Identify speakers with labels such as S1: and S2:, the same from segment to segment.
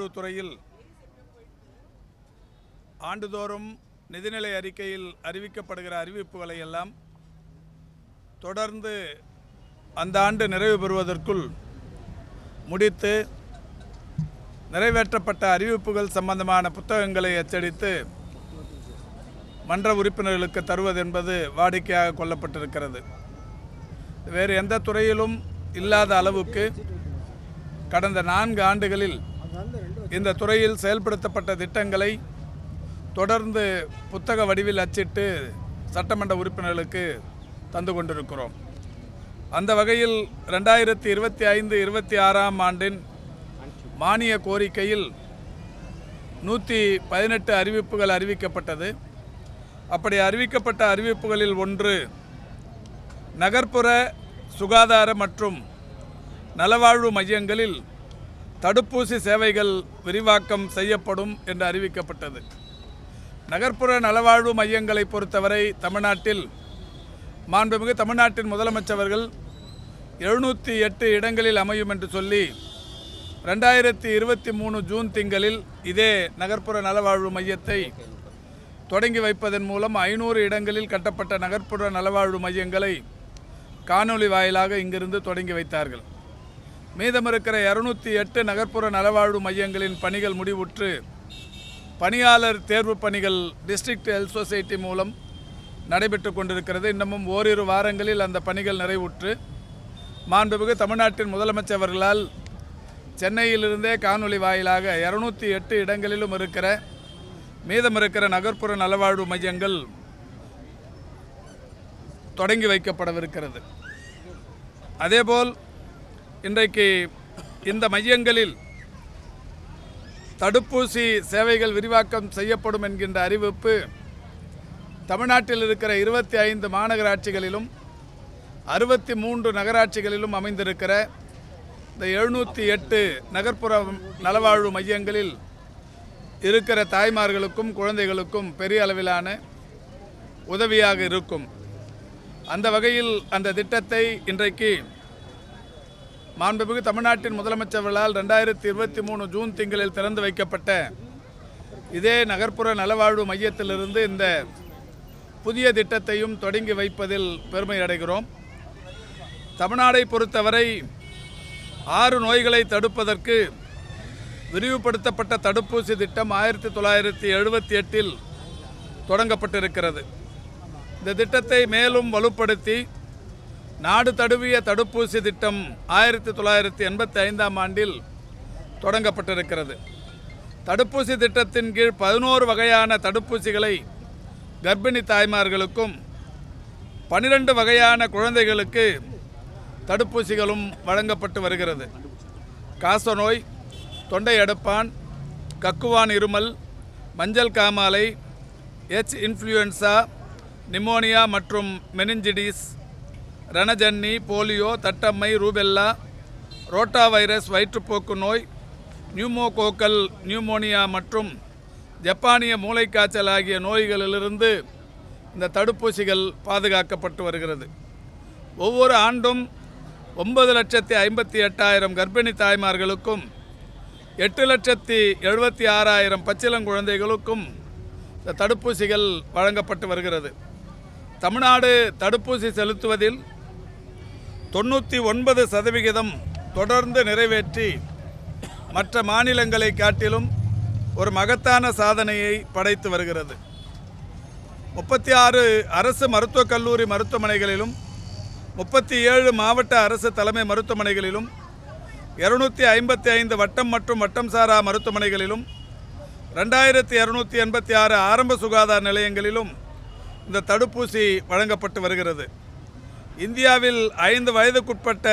S1: நல்வாழ்வுத்துறையில் ஆண்டுதோறும் நிதிநிலை அறிக்கையில் அறிவிக்கப்படுகிற அறிவிப்புகளை எல்லாம் தொடர்ந்து அந்த ஆண்டு நிறைவு பெறுவதற்குள் முடித்து நிறைவேற்றப்பட்ட அறிவிப்புகள் சம்பந்தமான புத்தகங்களை அச்சடித்து மன்ற உறுப்பினர்களுக்கு தருவது என்பது வாடிக்கையாக கொள்ளப்பட்டிருக்கிறது. வேறு எந்த துறையிலும் இல்லாத அளவுக்கு கடந்த நான்கு ஆண்டுகளில் இந்த துறையில் செயல்படுத்தப்பட்ட திட்டங்களை தொடர்ந்து புத்தக வடிவில் அச்சிட்டு சட்டமன்ற உறுப்பினர்களுக்கு தந்து கொண்டிருக்கிறோம். அந்த வகையில் ரெண்டாயிரத்தி இருபத்தி ஐந்து இருபத்தி ஆறாம் ஆண்டின் மானிய கோரிக்கையில் நூற்றி பதினெட்டு அறிவிப்புகள் அறிவிக்கப்பட்டது. அப்படி அறிவிக்கப்பட்ட அறிவிப்புகளில் ஒன்று நகர்ப்புற சுகாதார மற்றும் நலவாழ்வு மையங்களில் தடுப்பூசி சேவைகள் விரிவாக்கம் செய்யப்படும் என்று அறிவிக்கப்பட்டது. நகர்ப்புற நலவாழ்வு மையங்களை பொறுத்தவரை தமிழ்நாட்டில் மாண்புமிகு தமிழ்நாட்டின் முதலமைச்சர்கள் எழுநூற்றி எட்டு இடங்களில் அமையும் என்று சொல்லி ரெண்டாயிரத்தி இருபத்தி மூணு ஜூன் திங்களில் இதே நகர்ப்புற நலவாழ்வு மையத்தை தொடங்கி வைப்பதன் மூலம் ஐநூறு இடங்களில் கட்டப்பட்ட நகர்ப்புற நலவாழ்வு மையங்களை காணொளி வாயிலாக இங்கிருந்து தொடங்கி வைத்தார்கள். மீதமிருக்கிற இரநூத்தி எட்டு நகர்ப்புற நலவாழ்வு மையங்களின் பணிகள் முடிவுற்று பணியாளர் தேர்வு பணிகள் டிஸ்ட்ரிக்ட் ஹெல்த் சொசைட்டி மூலம் நடைபெற்று கொண்டிருக்கிறது. இன்னமும் ஓரிரு வாரங்களில் அந்த பணிகள் நிறைவுற்று. மாண்புமிகு தமிழ்நாட்டின் முதலமைச்சர் அவர்களால் சென்னையிலிருந்தே காணொளி வாயிலாக இரநூத்தி எட்டு இடங்களிலும் இருக்கிற மீதம் இருக்கிற நகர்ப்புற நலவாழ்வு மையங்கள் தொடங்கி வைக்கப்படவிருக்கிறது. அதேபோல் இன்றைக்கு இந்த மையங்களில் தடுப்பூசி சேவைகள் விரிவாக்கம் செய்யப்படும் என்கின்ற அறிவிப்பு தமிழ்நாட்டில் இருக்கிற இருபத்தி ஐந்து மாநகராட்சிகளிலும் அறுபத்தி மூன்று நகராட்சிகளிலும் அமைந்திருக்கிற இந்த எழுநூற்றி எட்டு நகர்ப்புற நலவாழ்வு மையங்களில் இருக்கிற தாய்மார்களுக்கும் குழந்தைகளுக்கும் பெரிய அளவிலான உதவியாக இருக்கும். அந்த வகையில் அந்த திட்டத்தை இன்றைக்கு மாண்புமிகு தமிழ்நாட்டின் முதலமைச்சர்களால் ரெண்டாயிரத்தி இருபத்தி மூணு ஜூன் திங்களில் திறந்து வைக்கப்பட்ட இதே நகர்ப்புற நலவாழ்வு மையத்திலிருந்து இந்த புதிய திட்டத்தையும் தொடங்கி வைப்பதில் பெருமை அடைகிறோம். தமிழ்நாடை பொறுத்தவரை ஆறு நோய்களை தடுப்பதற்கு விரிவுபடுத்தப்பட்ட தடுப்பூசி திட்டம் ஆயிரத்தி தொள்ளாயிரத்தி எழுபத்தி எட்டில் தொடங்கப்பட்டிருக்கிறது. இந்த திட்டத்தை மேலும் வலுப்படுத்தி நாடு தழுவிய தடுப்பூசி திட்டம் ஆயிரத்தி தொள்ளாயிரத்தி எண்பத்தி ஐந்தாம் ஆண்டில் தொடங்கப்பட்டிருக்கிறது. தடுப்பூசி திட்டத்தின் கீழ் பதினோரு வகையான தடுப்பூசிகளை கர்ப்பிணி தாய்மார்களுக்கும் பன்னிரண்டு வகையான குழந்தைகளுக்கு தடுப்பூசிகளும் வழங்கப்பட்டு வருகிறது. காசநோய் தொண்டை அடுப்பான் கக்குவான் இருமல் மஞ்சள் காமாலை எச் இன்ஃப்ளூயன்சா நிமோனியா மற்றும் மெனிஞ்சிடிஸ் ரணஜன்னி போலியோ தட்டம்மை ரூபெல்லா ரோட்டா வைரஸ் வயிற்றுப்போக்கு நோய் நியூமோகோக்கல் நியூமோனியா மற்றும் ஜப்பானிய மூளைக்காய்ச்சல் ஆகிய நோய்களிலிருந்து இந்த தடுப்பூசிகள் பாதுகாக்கப்பட்டு வருகிறது. ஒவ்வொரு ஆண்டும் ஒன்பது லட்சத்தி ஐம்பத்தி எட்டாயிரம் கர்ப்பிணி தாய்மார்களுக்கும் எட்டு லட்சத்தி எழுபத்தி ஆறாயிரம் பச்சிளங்குழந்தைகளுக்கும் இந்த தடுப்பூசிகள் வழங்கப்பட்டு வருகிறது. தமிழ்நாடு தடுப்பூசி செலுத்துவதில் தொண்ணூற்றி ஒன்பது சதவிகிதம் தொடர்ந்து நிறைவேற்றி மற்ற மாநிலங்களை காட்டிலும் ஒரு மகத்தான சாதனையை படைத்து வருகிறது. முப்பத்தி ஆறு அரசு மருத்துவக் கல்லூரி மருத்துவமனைகளிலும் முப்பத்தி ஏழு மாவட்ட அரசு தலைமை மருத்துவமனைகளிலும் இருநூற்றி ஐம்பத்தி ஐந்து வட்டம் மற்றும் வட்டம் சாரா மருத்துவமனைகளிலும் ரெண்டாயிரத்தி இரநூத்தி எண்பத்தி ஆறு ஆரம்ப சுகாதார நிலையங்களிலும் இந்த தடுப்பூசி வழங்கப்பட்டு வருகிறது. இந்தியாவில் ஐந்து வயதுக்குட்பட்ட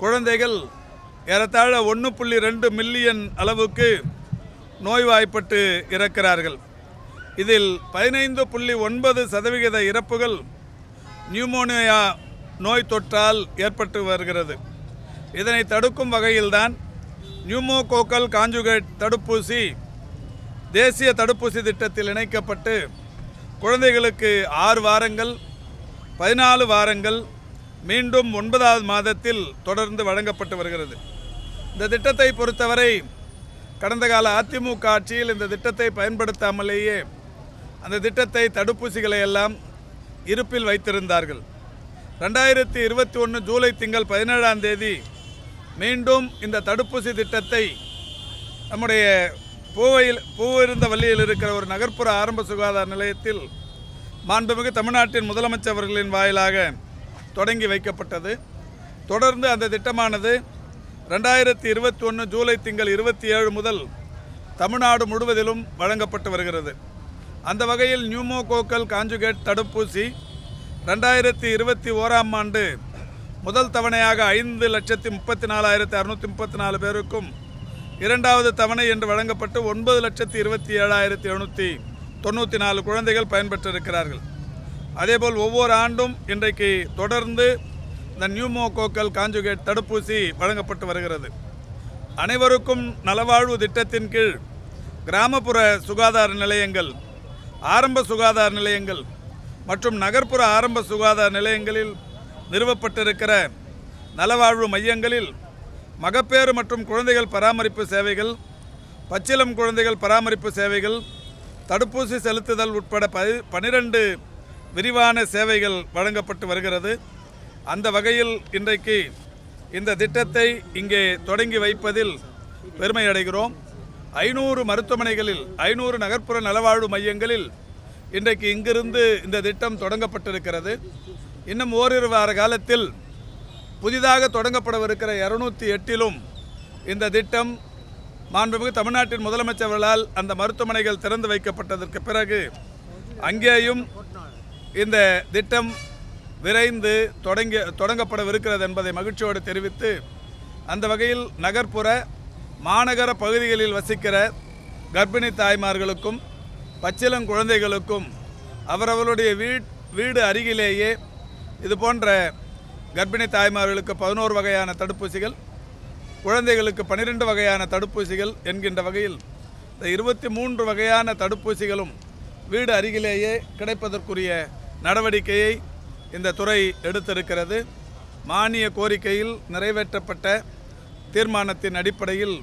S1: குழந்தைகள் ஏறத்தாழ ஒன்று புள்ளி ரெண்டு மில்லியன் அளவுக்கு நோய்வாய்ப்பட்டு இறக்கிறார்கள். இதில் பதினைந்து புள்ளி ஒன்பது சதவிகித இறப்புகள் நியூமோனியா நோய் தொற்றால் ஏற்பட்டு வருகிறது. இதனை தடுக்கும் வகையில்தான் நியூமோகோக்கல் காஞ்சுகேட் தடுப்பூசி தேசிய தடுப்பூசி திட்டத்தில் இணைக்கப்பட்டு குழந்தைகளுக்கு ஆறு வாரங்கள் பதினாலு வாரங்கள் மீண்டும் ஒன்பதாவது மாதத்தில் தொடர்ந்து வழங்கப்பட்டு வருகிறது. இந்த திட்டத்தை பொறுத்தவரை கடந்த கால அதிமுக ஆட்சியில் இந்த திட்டத்தை பயன்படுத்தாமலேயே அந்த திட்டத்தை தடுப்பூசிகளை எல்லாம் இருப்பில் வைத்திருந்தார்கள். ரெண்டாயிரத்தி இருபத்தி ஒன்று ஜூலை திங்கள் பதினேழாம் தேதி மீண்டும் இந்த தடுப்பூசி திட்டத்தை நம்முடைய பூவையில் பூவிருந்த வள்ளியில் இருக்கிற ஒரு நகர்ப்புற ஆரம்ப சுகாதார நிலையத்தில் மாண்புமிகு தமிழ்நாட்டின் முதலமைச்சர் அவர்களின் வாயிலாக தொடங்கி வைக்கப்பட்டது. தொடர்ந்து அந்த திட்டமானது ரெண்டாயிரத்தி இருபத்தி ஒன்று ஜூலை திங்கள் இருபத்தி ஏழு முதல் தமிழ்நாடு முழுவதிலும் வழங்கப்பட்டு வருகிறது. அந்த வகையில் நியூமோகோக்கல் காஞ்சுகேட் தடுப்பூசி ரெண்டாயிரத்தி இருபத்தி ஓராம் ஆண்டு முதல் தவணையாக ஐந்து லட்சத்தி முப்பத்தி நாலாயிரத்தி அறுநூற்றி முப்பத்தி நாலு பேருக்கும் இரண்டாவது தவணை என்று வழங்கப்பட்டு ஒன்பது லட்சத்தி இருபத்தி ஏழாயிரத்தி எழுநூற்றி தொண்ணூற்றி நாலு குழந்தைகள் பயன்பெற்றிருக்கிறார்கள். அதேபோல் ஒவ்வொரு ஆண்டும் இன்றைக்கு தொடர்ந்து இந்த நியூமோகோக்கல் காஞ்சுகேட் தடுப்பூசி வழங்கப்பட்டு வருகிறது. அனைவருக்கும் நலவாழ்வு திட்டத்தின் கீழ் கிராமப்புற சுகாதார நிலையங்கள் ஆரம்ப சுகாதார நிலையங்கள் மற்றும் நகர்ப்புற ஆரம்ப சுகாதார நிலையங்களில் நிறுவப்பட்டிருக்கிற நலவாழ்வு மையங்களில் மகப்பேறு மற்றும் குழந்தைகள் பராமரிப்பு சேவைகள் பச்சிலம் குழந்தைகள் பராமரிப்பு சேவைகள் தடுப்பூசி செலுத்துதல் உட்பட ப பனிரெண்டு விரிவான சேவைகள் வழங்கப்பட்டு வருகிறது. அந்த வகையில் இன்றைக்கு இந்த திட்டத்தை இங்கே தொடங்கி வைப்பதில் பெருமை அடைகிறோம் ஐநூறு மருத்துவமனைகளில் ஐநூறு நகர்ப்புற நலவாழ்வு மையங்களில் இன்றைக்கு இங்கிருந்து இந்த திட்டம் தொடங்கப்பட்டிருக்கிறது. இன்னும் ஓரிரு வார காலத்தில் புதிதாக தொடங்கப்படவிருக்கிற இரநூத்தி எட்டிலும் இந்த திட்டம் மாண்புமிகு தமிழ்நாட்டின் முதலமைச்சர்களால் அந்த மருத்துவமனைகள் திறந்து வைக்கப்பட்டதற்கு பிறகு அங்கேயும் இந்த திட்டம் விரைந்து தொடங்கி தொடங்கப்படவிருக்கிறது என்பதை மகிழ்ச்சியோடு தெரிவித்து அந்த வகையில் நகர்ப்புற மாநகர பகுதிகளில் வசிக்கிற கர்ப்பிணி தாய்மார்களுக்கும் பச்சிளம் குழந்தைகளுக்கும் அவரவர்களுடைய வீட் வீடு அருகிலேயே இது போன்ற கர்ப்பிணி தாய்மார்களுக்கு பதினோரு வகையான தடுப்பூசிகள் குழந்தைகளுக்கு பன்னிரெண்டு வகையான தடுப்பூசிகள் என்கின்ற வகையில் இந்த இருபத்தி மூன்று வகையான தடுப்பூசிகளும் வீடு அருகிலேயே கிடைப்பதற்குரிய நடவடிக்கையை இந்த துறை எடுத்திருக்கிறது. மானிய கோரிக்கையில் நிறைவேற்றப்பட்ட தீர்மானத்தின் அடிப்படையில்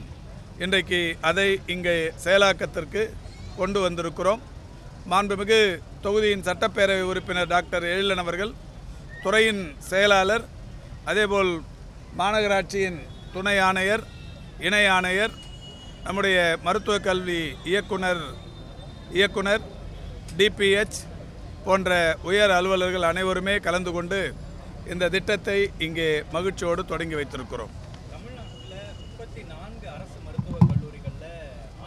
S1: இன்றைக்கு அதை இங்கே செயலாக்கத்திற்கு கொண்டு வந்திருக்கிறோம். மாண்புமிகு தொகுதியின் சட்டப்பேரவை உறுப்பினர் டாக்டர் எழிலன் அவர்கள் துறையின் செயலாளர் அதேபோல் மாநகராட்சியின் துணை ஆணையர் இணை ஆணையர் நம்முடைய மருத்துவ கல்வி இயக்குனர் இயக்குனர் டிபிஹெச் போன்ற உயர் அலுவலர்கள் அனைவருமே கலந்து கொண்டு இந்த திட்டத்தை இங்கே மகிழ்ச்சியோடு தொடங்கி வைத்திருக்கிறோம்.
S2: தமிழ்நாட்டில் முப்பத்தி நான்கு அரசு மருத்துவக் கல்லூரிகளில்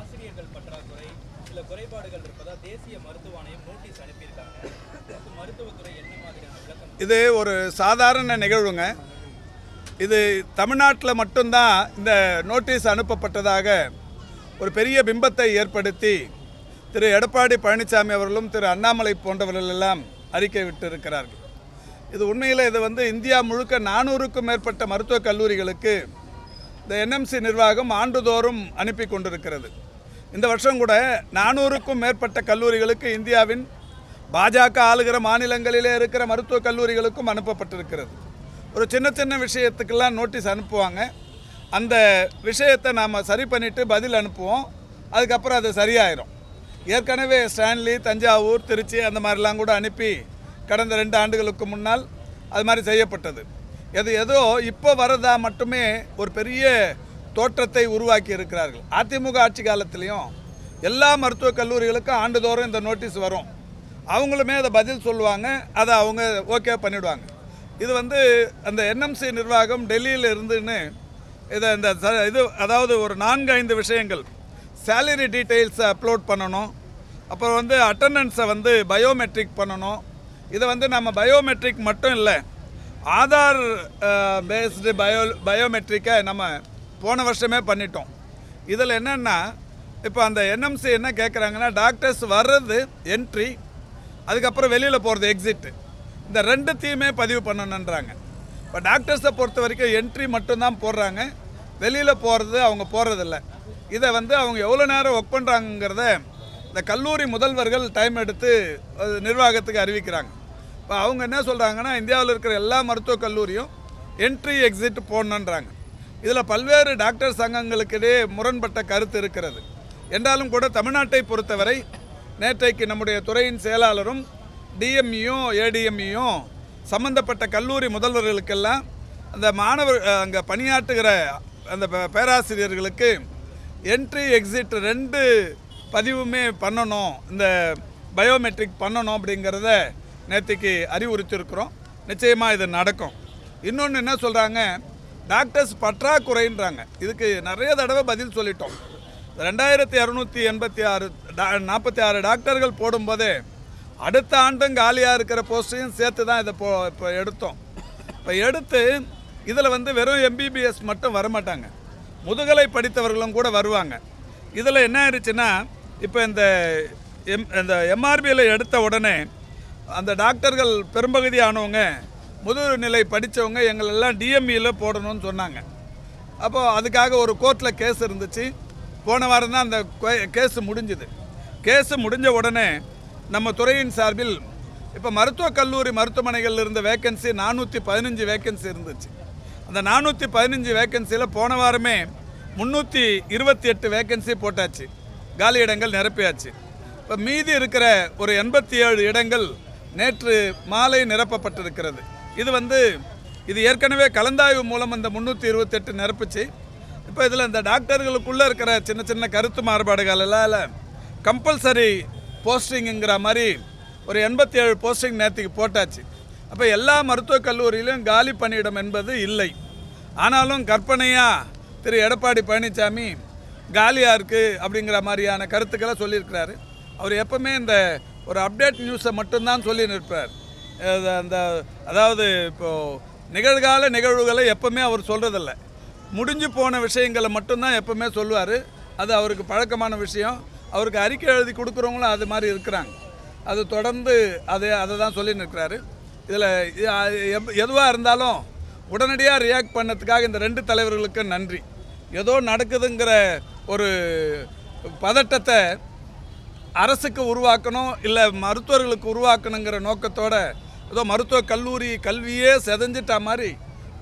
S2: ஆசிரியர்கள் பற்றாக்குறை சில குறைபாடுகள் இருப்பதா தேசிய மருத்துவ ஆணையம் நோட்டீஸ் அனுப்பியிருக்காங்க. இதுக்கு மருத்துவத்துறை என்ன மாதிரியான விளக்கம்
S1: இது ஒரு சாதாரண நிகழ்வுங்க. இது தமிழ்நாட்டில் மட்டும்தான் இந்த நோட்டீஸ் அனுப்பப்பட்டதாக ஒரு பெரிய பிம்பத்தை ஏற்படுத்தி திரு எடப்பாடி பழனிசாமி அவர்களும் திரு அண்ணாமலை போன்றவர்கள் எல்லாம் அறிக்கை விட்டிருக்கிறார்கள். இது உண்மையில் இது வந்து இந்தியா முழுக்க நானூறுக்கும் மேற்பட்ட மருத்துவக் கல்லூரிகளுக்கு இந்த என்எம்சி நிர்வாகம் ஆண்டுதோறும் அனுப்பி கொண்டிருக்கிறது. இந்த வருஷம் கூட நானூறுக்கும் மேற்பட்ட கல்லூரிகளுக்கு இந்தியாவின் பாஜக ஆளுகிற மாநிலங்களிலே இருக்கிற மருத்துவக் கல்லூரிகளுக்கும் அனுப்பப்பட்டிருக்கிறது. ஒரு சின்ன சின்ன விஷயத்துக்கெல்லாம் நோட்டீஸ் அனுப்புவாங்க. அந்த விஷயத்தை நாம் சரி பண்ணிவிட்டு பதில் அனுப்புவோம். அதுக்கப்புறம் அது சரியாயிரும். ஏற்கனவே ஸ்டான்லி தஞ்சாவூர் திருச்சி அந்த மாதிரிலாம் கூட அனுப்பி கடந்த ரெண்டு ஆண்டுகளுக்கு முன்னால் அது மாதிரி செய்யப்பட்டது. எது ஏதோ இப்போ வரதா மட்டுமே ஒரு பெரிய தோற்றத்தை உருவாக்கி இருக்கிறார்கள். அதிமுக ஆட்சி காலத்திலையும் எல்லா மருத்துவக் கல்லூரிகளுக்கும் ஆண்டுதோறும் இந்த நோட்டீஸ் வரும். அவங்களுமே அதை பதில் சொல்லுவாங்க. அதை அவங்க ஓகே பண்ணிவிடுவாங்க இது வந்து அந்த என்எம்சி நிர்வாகம் டெல்லியில் இருந்துன்னு இதை இந்த இது அதாவது ஒரு நான்கு ஐந்து விஷயங்கள். சேலரி டீட்டெயில்ஸை அப்லோட் பண்ணணும். அப்புறம் வந்து அட்டண்டன்ஸை வந்து பயோமெட்ரிக் பண்ணணும். இதை வந்து நம்ம பயோமெட்ரிக் மட்டும் இல்லை ஆதார் பேஸ்டு பயோ பயோமெட்ரிக்கை நம்ம போன வருஷமே பண்ணிட்டோம். இதில் என்னென்னா இப்போ அந்த என்எம்சி என்ன கேட்குறாங்கன்னா டாக்டர்ஸ் வர்றது என்ட்ரி அதுக்கப்புறம் வெளியில் போகிறது எக்ஸிட்டு இந்த ரெண்டுத்தையுமே பதிவு பண்ணணுன்றாங்க இப்போ டாக்டர்ஸை பொறுத்த வரைக்கும் என்ட்ரி மட்டும்தான் போடுறாங்க. வெளியில் போகிறது அவங்க போடுறதில்ல இதை வந்து அவங்க எவ்வளோ நேரம் ஒர்க் பண்ணுறாங்கிறத இந்த கல்லூரி முதல்வர்கள் டைம் எடுத்து நிர்வாகத்துக்கு அறிவிக்கிறாங்க. இப்போ அவங்க என்ன சொல்கிறாங்கன்னா இந்தியாவில் இருக்கிற எல்லா மருத்துவக் கல்லூரியும் என்ட்ரி எக்ஸிட் போடணுன்றாங்க இதில் பல்வேறு டாக்டர் சங்கங்களுக்கிடையே முரண்பட்ட கருத்து இருக்கிறது. என்றாலும் கூட தமிழ்நாட்டை பொறுத்தவரை நேற்றைக்கு நம்முடைய துறையின் செயலாளரும் டிஎம்இயும் ஏடிஎம்இயும் சம்பந்தப்பட்ட கல்லூரி முதல்வர்களுக்கெல்லாம் அந்த மாணவர் அங்கே பணியாற்றுகிற அந்த பேராசிரியர்களுக்கு என்ட்ரி எக்ஸிட் ரெண்டு பதிவுமே பண்ணணும். இந்த பயோமெட்ரிக் பண்ணணும் அப்படிங்கிறத நேற்றுக்கு அறிவுறுத்தியிருக்கிறோம் நிச்சயமாக இது நடக்கும். இன்னொன்று என்ன சொல்கிறாங்க டாக்டர்ஸ் பற்றாக்குறைன்றாங்க. இதுக்கு நிறைய தடவை பதில் சொல்லிட்டோம். ரெண்டாயிரத்தி இரநூத்தி எண்பத்தி ஆறு நாற்பத்தி ஆறு டாக்டர்கள் போடும்போதே அடுத்த ஆண்டும் காலியாக இருக்கிற போஸ்ட்டையும் சேர்த்து தான் இதை போ இப்போ எடுத்தோம். இப்போ எடுத்து இதில் வந்து வெறும் எம்பிபிஎஸ் மட்டும் வரமாட்டாங்க. முதுகலை படித்தவர்களும் கூட வருவாங்க. இதில் என்ன ஆயிடுச்சுன்னா இப்போ இந்த எம் இந்த எம்ஆர்பியில் எடுத்த உடனே அந்த டாக்டர்கள் பெரும்பகுதியானவங்க முதுநிலை படித்தவங்க எங்களெல்லாம் டிஎம்இயில் போடணும்னு சொன்னாங்க. அப்போது அதுக்காக ஒரு கோர்ட்டில் கேஸ் இருந்துச்சு. போன வாரம் தான் அந்த கேஸ் முடிஞ்சுது. கேஸு முடிஞ்ச உடனே நம்ம துறையின் சார்பில் இப்போ மருத்துவக் கல்லூரி மருத்துவமனைகளில் இருந்த வேக்கன்சி நானூற்றி பதினஞ்சு வேக்கன்சி இருந்துச்சு. அந்த நானூற்றி பதினஞ்சு வேக்கன்சியில் போன வாரமே முந்நூற்றி இருபத்தி எட்டு வேக்கன்சி போட்டாச்சு. காலி இடங்கள் நிரப்பியாச்சு. இப்போ மீதி இருக்கிற ஒரு எண்பத்தி ஏழு இடங்கள் நேற்று மாலை நிரப்பப்பட்டிருக்கிறது. இது வந்து இது ஏற்கனவே கலந்தாய்வு மூலம் அந்த முந்நூற்றி இருபத்தெட்டு நிரப்பிச்சு. இப்போ இதில் இந்த டாக்டர்களுக்குள்ளே இருக்கிற சின்ன சின்ன கருத்து மாறுபாடுகள் எல்லாம் கம்பல்சரி போஸ்டிங்குங்கிற மாதிரி ஒரு எண்பத்தி ஏழு போஸ்டிங் நேற்றுக்கு போட்டாச்சு. அப்போ எல்லா மருத்துவக் கல்லூரியிலும் காலி பணியிடம் என்பது இல்லை. ஆனாலும் கற்பனையாக திரு. எடப்பாடி பழனிசாமி காலியாக இருக்குது அப்படிங்கிற மாதிரியான கருத்துக்களை சொல்லியிருக்கிறாரு. அவர் எப்பவுமே இந்த ஒரு அப்டேட் நியூஸை மட்டும்தான் சொல்லி நிற்பார். அந்த அதாவது இப்போது நிகழ்கால நிகழ்வுகளை எப்பவுமே அவர் சொல்கிறதில்ல முடிஞ்சு போன விஷயங்களை மட்டும்தான் எப்பவுமே சொல்லுவார். அது அவருக்கு பழக்கமான விஷயம். அவருக்கு அறிக்கை எழுதி கொடுக்குறவங்களும் அது மாதிரி இருக்கிறாங்க. அது தொடர்ந்து அதை அதை தான் சொல்லி நிற்கிறாரு இதில் எதுவாக இருந்தாலும் உடனடியாக ரியாக்ட் பண்ணதுக்காக இந்த ரெண்டு தலைவர்களுக்கும் நன்றி. ஏதோ நடக்குதுங்கிற ஒரு பதட்டத்தை அரசுக்கு உருவாக்கணும் இல்லை மருத்துவர்களுக்கு உருவாக்கணுங்கிற நோக்கத்தோட ஏதோ மருத்துவ கல்லூரி கல்வியே செதஞ்சிட்ட மாதிரி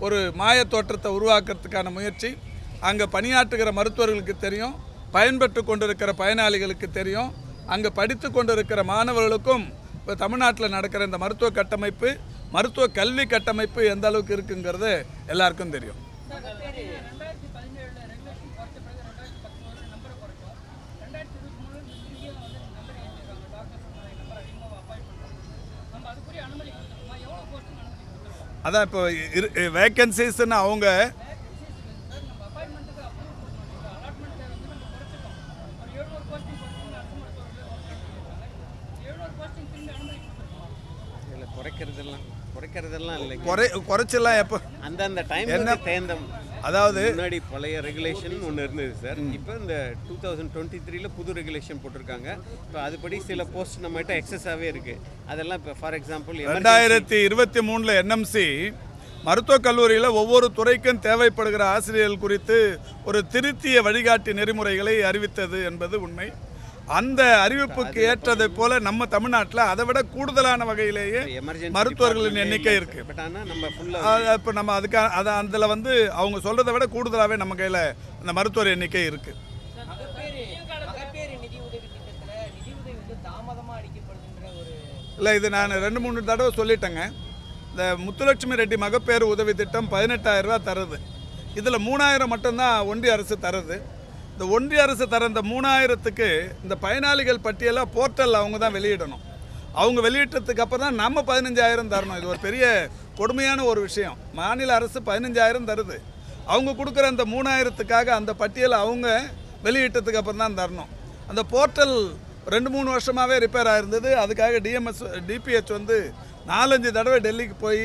S1: ஒரு மாய தோற்றத்தை உருவாக்குறதுக்கான முயற்சி. அங்கே பணியாற்றுகிற மருத்துவர்களுக்கு தெரியும். பயன்பெற்று கொண்டிருக்கிற பயனாளிகளுக்கு தெரியும். அங்கே படித்து கொண்டிருக்கிற மாணவர்களுக்கும் இப்போ தமிழ்நாட்டில் நடக்கிற இந்த மருத்துவ கட்டமைப்பு மருத்துவ கல்வி கட்டமைப்பு எந்த அளவுக்கு இருக்குங்கிறது எல்லாருக்கும் தெரியும்.
S3: அதான் இப்போ வேக்கன்சிஸ்ன்னு அவங்க பிறகு ரெண்டாயிரத்தி பத்தொன்பதுல நம்பரை குறைச்சோம் ரெண்டாயிரத்தி இருபத்தி மூணு இங்கேயும் வந்து நம்பர் ஏற்றிருக்காங்க டாக்டர்ஸ் நம்பர் அதிகமாக அப்பாயிண்ட் பண்ணுறாங்க நம்ம அதுக்குரிய அனுமதி கொடுத்துருக்கோமா எவ்வளோ போஸ்டிங் அனுமதி கொடுத்துருக்கோம்
S1: அதான் இப்போ இரு வேக்கன்சிஸ்ன்னு அவங்க
S3: சார் நம்ம அப்பாயின்மெண்ட்டுக்கு அப்ரூவ் கொடுக்கணும் அலாட்மெண்ட்டை வந்து நம்ம குறைச்சிட்டோம் ஒரு எழுநூறு போஸ்டிங் கொடுத்து அரசு மருத்துவர்கள் எழுநூறு போஸ்டிங் திரும்பி அனுமதி கொடுத்துருக்கோம்
S4: இல்லை குறைக்கிறதெல்லாம் குறைக்கிறதெல்லாம் இல்லைங்க
S1: குறை குறைச்செல்லாம் எப்போ?
S4: அந்தந்த டைம்
S1: என்ன-
S4: தேர்ந்த
S1: அதாவது
S4: முன்னாடி பழைய ரெகுலேஷன் ஒன்று இருந்தது சார். இப்போ இந்த டூ தௌசண்ட் டுவெண்ட்டி த்ரீல புது ரெகுலேஷன் போட்டிருக்காங்க. இப்போ அதுபடி சில போஸ்ட் நம்மகிட்ட எக்ஸஸாகவே இருக்குது அதெல்லாம் இப்போ ஃபார் எக்ஸாம்பிள்
S1: ரெண்டாயிரத்தி இருபத்தி மூணில் என்எம்சி மருத்துவக் கல்லூரியில் ஒவ்வொரு துறைக்கும் தேவைப்படுகிற ஆசிரியர்கள் குறித்து ஒரு திருத்திய வழிகாட்டி நெறிமுறைகளை அறிவித்தது என்பது உண்மை. அந்த அறிவிப்புக்கு ஏற்றதை போல நம்ம தமிழ்நாட்டில் அதை விட கூடுதலான வகையிலேயே மருத்துவர்களின் எண்ணிக்கை இருக்கு. இப்போ நம்ம அதுக்காக அதை அதில் வந்து அவங்க சொல்கிறத விட கூடுதலாகவே நம்ம கையில் அந்த மருத்துவர் எண்ணிக்கை
S5: ஒரு
S1: இல்லை இது நான் ரெண்டு மூணு தடவை சொல்லிட்டேங்க. இந்த முத்துலட்சுமி ரெட்டி மகப்பேறு உதவி திட்டம் பதினெட்டாயிரம் ரூபாய் தருது. இதில் மூணாயிரம் மட்டும்தான் ஒன்றிய அரசு தருது. இந்த ஒன்றிய அரசு தர இந்த மூணாயிரத்துக்கு இந்த பயனாளிகள் பட்டியலை போர்ட்டல் அவங்க தான் வெளியிடணும். அவங்க வெளியிட்டதுக்கு அப்புறம் தான் நம்ம பதினஞ்சாயிரம் தரணும். இது ஒரு பெரிய கொடுமையான ஒரு விஷயம். மாநில அரசு பதினஞ்சாயிரம் தருது. அவங்க கொடுக்குற அந்த மூணாயிரத்துக்காக அந்த பட்டியலை அவங்க வெளியிட்டதுக்கு அப்புறம் தான் தரணும். அந்த போர்ட்டல் ரெண்டு மூணு வருஷமாகவே ரிப்பேர் ஆயிருந்தது. அதுக்காக டிஎம்எஸ் டிபிஹெச் வந்து நாலஞ்சு தடவை டெல்லிக்கு போய்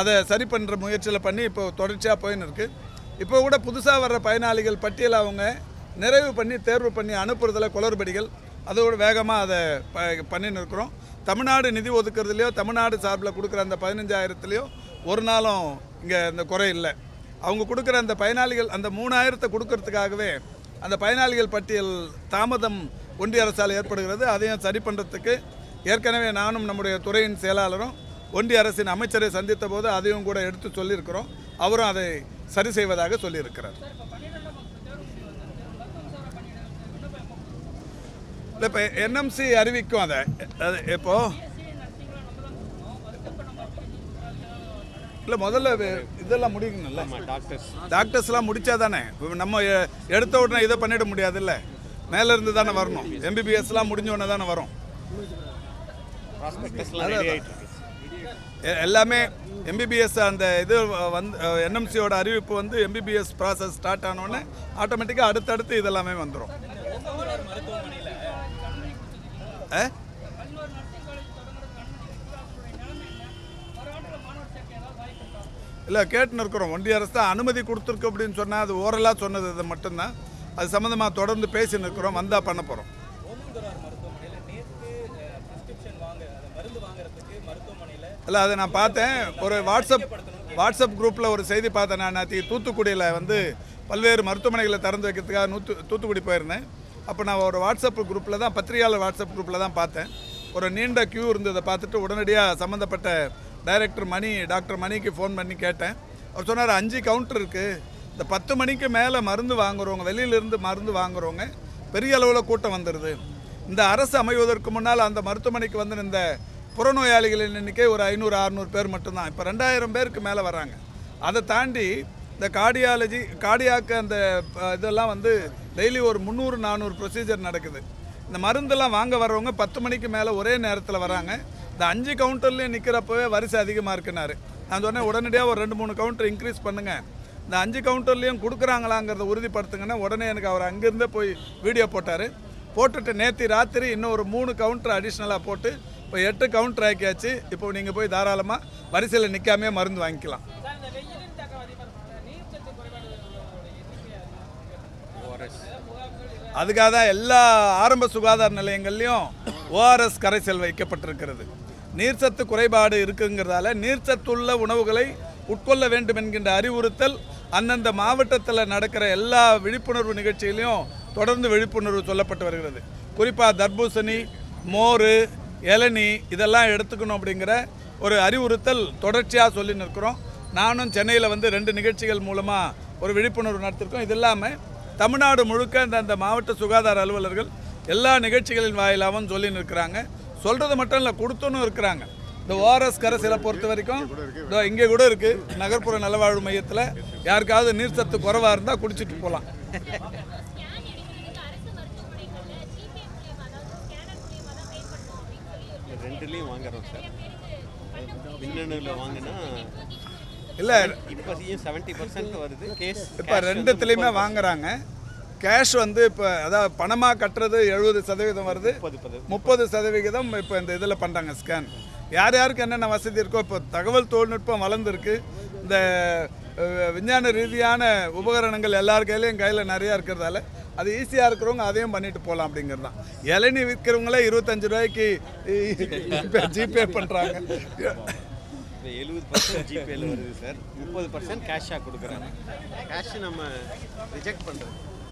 S1: அதை சரி பண்ணுற முயற்சியில் பண்ணி இப்போ தொடர்ச்சியாக போயின்னு இருக்குது இப்போ கூட புதுசாக வர்ற பயனாளிகள் பட்டியலை அவங்க நிறைவு பண்ணி தேர்வு பண்ணி அனுப்புறதில் குளறுபடிகள். அதோட வேகமாக அதை ப பண்ணின்னு இருக்கிறோம் தமிழ்நாடு நிதி ஒதுக்குறதுலையோ தமிழ்நாடு சார்பில் கொடுக்குற அந்த பதினஞ்சாயிரத்துலேயோ ஒரு நாளும் இங்கே இந்த குறை இல்லை. அவங்க கொடுக்குற அந்த பயனாளிகள் அந்த மூணாயிரத்தை கொடுக்கறதுக்காகவே அந்த பயனாளிகள் பட்டியல் தாமதம் ஒன்றிய அரசால் ஏற்படுகிறது. அதையும் சரி பண்ணுறதுக்கு ஏற்கனவே நானும் நம்முடைய துறையின் செயலாளரும் ஒன்றிய அரசின் அமைச்சரை சந்தித்த போது அதையும் கூட எடுத்து சொல்லியிருக்கிறோம். அவரும் அதை சரி செய்வதாக சொல்லியிருக்கிறார். இல்லை இப்போ என்எம்சி அறிவிக்கும் அதை. அது இப்போது இல்லை முதல்ல இதெல்லாம்
S4: டாக்டர்ஸ்.
S1: டாக்டர்ஸ்லாம் முடிச்சா தானே நம்ம எடுத்த உடனே இதை பண்ணிட முடியாதுல்ல? மேலே இருந்து தானே வரணும். எம்பிபிஎஸ்லாம் முடிஞ்ச உடனே தானே வரும். எல்லாமே எம்பிபிஎஸ் அந்த இது வந்து என்எம்சியோட அறிவிப்பு வந்து எம்பிபிஎஸ் ப்ராசஸ் ஸ்டார்ட் ஆனோடனே ஆட்டோமேட்டிக்காக அடுத்தடுத்து இதெல்லாமே வந்துடும் இல்லை கேட்டுன்னு இருக்கிறோம். ஒன்றிய அரசு தான் அனுமதி கொடுத்துருக்கு அப்படின்னு சொன்னால் அது ஓரலாக சொன்னது இது மட்டும்தான். அது சம்மந்தமாக தொடர்ந்து பேசின்னு இருக்கிறோம். வந்தால் பண்ண போகிறோம்
S2: ஓமந்தூரார் மருத்துவமனையில் நேற்று ப்ரிஸ்கிரிப்ஷன் வாங்க அந்த மருந்து வாங்குறதுக்கு மருத்துவமனையில்
S1: இல்லை அதை நான் பார்த்தேன். ஒரு வாட்ஸ்அப் வாட்ஸ்அப் குரூப்பில் ஒரு செய்தி பார்த்தேன். நான் நேற்று தூத்துக்குடியில் வந்து பல்வேறு மருத்துவமனைகளை திறந்து வைக்கிறதுக்காக நூத்து தூத்துக்குடி போயிருந்தேன். அப்போ நான் ஒரு வாட்ஸ்அப் குரூப்பில் தான் பத்திரிகையாளர் வாட்ஸ்அப் குரூப்பில் தான் பார்த்தேன். ஒரு நீண்ட க்யூ இருந்ததை பார்த்துட்டு உடனடியாக சம்மந்தப்பட்ட டைரக்டர் மணி டாக்டர் மணிக்கு ஃபோன் பண்ணி கேட்டேன். அவர் சொன்னார் அஞ்சு கவுண்டர் இருக்குது இந்த பத்து மணிக்கு மேலே மருந்து வாங்குறவங்க வெளியிலிருந்து மருந்து வாங்குறவங்க பெரிய அளவில் கூட்டம் வந்துடுது இந்த அரசு அமைவதற்கு முன்னால் அந்த மருத்துவமனைக்கு வந்து இந்த புறநோயாளிகளின் எண்ணிக்கை ஒரு ஐநூறு அறநூறு பேர் மட்டும்தான். இப்போ ரெண்டாயிரம் பேருக்கு மேலே வராங்க அதை தாண்டி இந்த கார்டியாலஜி கார்டியாக்கு அந்த இதெல்லாம் வந்து டெய்லி ஒரு முந்நூறு நானூறு ப்ரொசீஜர் நடக்குது. இந்த மருந்தெல்லாம் வாங்க வர்றவங்க பத்து மணிக்கு மேலே ஒரே நேரத்தில் வராங்க. இந்த அஞ்சு கவுண்டர்லேயும் நிற்கிறப்பவே வரிசை அதிகமாக இருக்குனாரு. நான் சொன்னேன் உடனடியாக ஒரு ரெண்டு மூணு கவுண்டர் இன்க்ரீஸ் பண்ணுங்கள் இந்த அஞ்சு கவுண்டர்லேயும் கொடுக்குறாங்களாங்கிறத உறுதிப்படுத்துங்கன்னா உடனே எனக்கு அவர் அங்கேருந்தே போய் வீடியோ போட்டார். போட்டுட்டு நேற்று ராத்திரி இன்னும் ஒரு மூணு கவுண்டர் அடிஷ்னலாக போட்டு இப்போ எட்டு கவுண்டர் ஆக்கியாச்சு. இப்போ நீங்கள் போய் தாராளமாக வரிசையில் நிற்காமே மருந்து வாங்கிக்கலாம்
S5: சார் இந்த வெயிலின் தாக்கம் அதிகமாக இருக்கும் நீர்ச்சத்து குறைபாடு உள்ளவங்களுடைய எண்ணிக்கை அதிகமாக
S4: ஓஆர்எஸ்
S1: அதுக்காக தான் எல்லா ஆரம்ப சுகாதார நிலையங்கள்லையும் ஓஆர்எஸ் கரைசல் வைக்கப்பட்டிருக்கிறது. நீர்ச்சத்து குறைபாடு இருக்குங்கிறதால நீர்ச்சத்துள்ள உணவுகளை உட்கொள்ள வேண்டும் என்கின்ற அறிவுறுத்தல் அந்தந்த மாவட்டத்தில் நடக்கிற எல்லா விழிப்புணர்வு நிகழ்ச்சியிலையும் தொடர்ந்து விழிப்புணர்வு சொல்லப்பட்டு வருகிறது. குறிப்பாக தர்பூசணி மோர் இளநி இதெல்லாம் எடுத்துக்கணும் அப்படிங்கிற ஒரு அறிவுறுத்தல் தொடர்ச்சியாக சொல்லி நிற்கிறோம். நானும் சென்னையில் வந்து ரெண்டு நிகழ்ச்சிகள் மூலமாக ஒரு விழிப்புணர்வு நடத்திருக்கோம். இது இல்லாமல் தமிழ்நாடு முழுக்க இந்த அந்த மாவட்ட சுகாதார அலுவலர்கள் எல்லா நிகழ்ச்சிகளின் வாயிலாகவும் சொல்லி நிற்கிறாங்க. சொல்கிறது மட்டும் இல்லை கொடுத்துன்னு இருக்கிறாங்க. இந்த ஓஆர்எஸ் கரைசலை பொறுத்த வரைக்கும் இதோ இங்கே கூட இருக்குது நகர்ப்புற நலவாழ்வு மையத்தில் யாருக்காவது நீர் சத்து குறைவாக இருந்தால் குடிச்சிட்டு போகலாம்
S4: ரெண்டுலேயும் வாங்குறோம் சார். மின்னணுவில் வாங்கினா
S1: இல்லை
S4: இப்போதையும் செவன்ட்டி பர்சன்ட் வருது. கேஸ்
S1: இப்போ ரெண்டுத்துலேயுமே வாங்குறாங்க. கேஷ் வந்து இப்போ அதாவது பணமாக கட்டுறது எழுபது சதவீதம் வருது.
S4: முப்பது பது
S1: முப்பது சதவிகிதம் இப்போ இந்த இதில் பண்ணுறாங்க ஸ்கேன் யார் யாருக்கு என்னென்ன வசதி இருக்கோ இப்போ தகவல் தொழில்நுட்பம் வளர்ந்துருக்கு. இந்த விஞ்ஞான ரீதியான உபகரணங்கள் எல்லார் கையிலையும் கையில் நிறையா இருக்கிறதால அது ஈஸியாக இருக்கிறவங்க அதையும் பண்ணிட்டு போகலாம் அப்படிங்கிறது தான் இளநீ விற்கிறவங்களே இருபத்தஞ்சு ரூபாய்க்கு ஜிபே பண்ணுறாங்க
S4: இப்போ எழுபது பர்சன்ட் ஜிபேல வருது சார் முப்பது பர்சன்ட் கேஷாக கொடுக்குறாங்க. கேஷ் நம்ம ரிஜெக்ட் பண்ணுறது